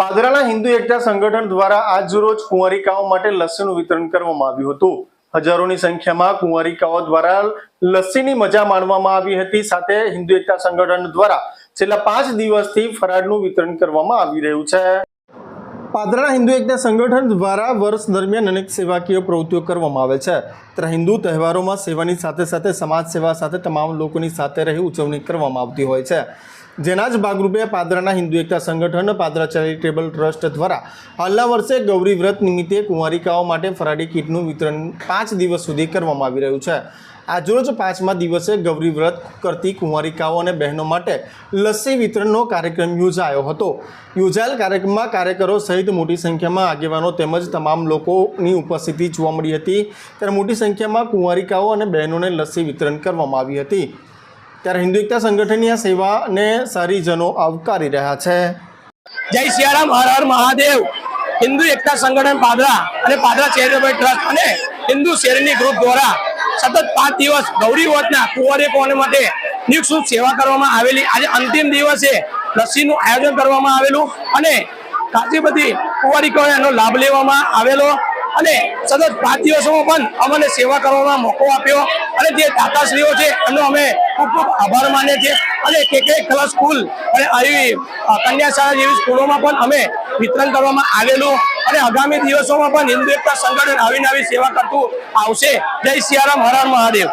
પાદરાના હિન્દુ એકતા સંગઠન દ્વારા આજ રોજ કુંવારિકાઓ માટે લસ્સીનું વિતરણ કરવામાં આવ્યું હતું. હજારોની સંખ્યામાં કુંવારિકાઓ દ્વારા લસ્સીની મજા માણવામાં આવી હતી. સાથે હિન્દુ એકતા સંગઠન દ્વારા છેલ્લા પાંચ દિવસથી ફરાળનું વિતરણ કરવામાં આવી રહ્યું છે. પાદરાના હિન્દુ એકતા સંગઠન દ્વારા વર્ષ દરમિયાન અનેક સેવાકીય પ્રવૃત્તિઓ કરવામાં આવે છે. ત્યારે હિન્દુ તહેવારોમાં સેવાની સાથે સાથે સમાજ સેવા સાથે તમામ લોકોની સાથે રહી ઉજવણી કરવામાં આવતી હોય છે. જેના જ ભાગરૂપે પાદરાના હિન્દુ એકતા સંગઠન, પાદરા ચેરિટેબલ ટ્રસ્ટ દ્વારા હાલના વર્ષે ગૌરી વ્રત નિમિત્તે કુંવારિકાઓ માટે ફરાળી કીટનું વિતરણ પાંચ દિવસ સુધી કરવામાં આવી રહ્યું છે. આજરોજ પાંચમા દિવસે ગૌરી વ્રત કરતી કુંવારિકાઓ અને બહેનો માટે લસ્સી વિતરણનો કાર્યક્રમ યોજાયો હતો. યોજાયેલ કાર્યક્રમમાં કાર્યકરો સહિત મોટી સંખ્યામાં આગેવાનો તેમજ તમામ લોકોની ઉપસ્થિતિ જોવા મળી હતી. ત્યારે મોટી સંખ્યામાં કુંવારિકાઓ અને બહેનોને લસ્સી વિતરણ કરવામાં આવી હતી. ત્યારે હિન્દુ એકતા સંગઠનની આ સેવાને સારીજનો આવકારી રહ્યા છે. જય સિયારામ, હર હર મહાદેવ. હિન્દુ એકતા સંગઠન પાદરા અને પાદરા ચેરિટેબલ ટ્રસ્ટ અને હિન્દુ શેરની ગ્રુપ દ્વારા સતત પાંચ દિવસ ગૌરી વ્રતના કુંવરીકોને માટે નિઃશુલ્ક સેવા કરવામાં આવેલી, આજે અંતિમ દિવસે લસ્સીનું આયોજન કરવામાં આવેલું અને ખાસી બધી કુંવરીકોને એનો લાભ લેવામાં આવેલો. અને સતત પાંચ દિવસોમાં પણ અમને સેવા કરવામાં મોકો આપ્યો. અને જે દાતાશ્રીઓ છે, એમનો અમે ખૂબ ખૂબ આભાર માનીએ છીએ. અને કે કે કલા સ્કૂલ અને આવી કન્યાશાળા જેવી સ્કૂલોમાં પણ અમે વિતરણ કરવામાં આવેલું. અને આગામી દિવસોમાં પણ હિન્દુ એકતા સંગઠન આવીને આવી સેવા કરતું આવશે. જય સિયારામ, હર મહાદેવ.